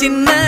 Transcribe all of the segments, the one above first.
சின்ன முருகைய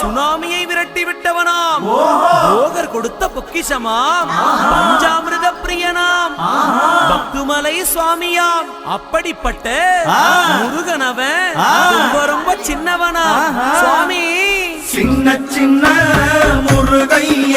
சுனாமியை விரட்டி விட்டவனாம். போகர் கொடுத்த பொக்கிஷமாம். பஞ்சாமிர்த பிரியனாம் பக்துமலை சுவாமியாம். அப்படிப்பட்ட முருகனவன் ரொம்ப ரொம்ப சின்னவனா சுவாமி. சின்ன சின்ன முருகைய.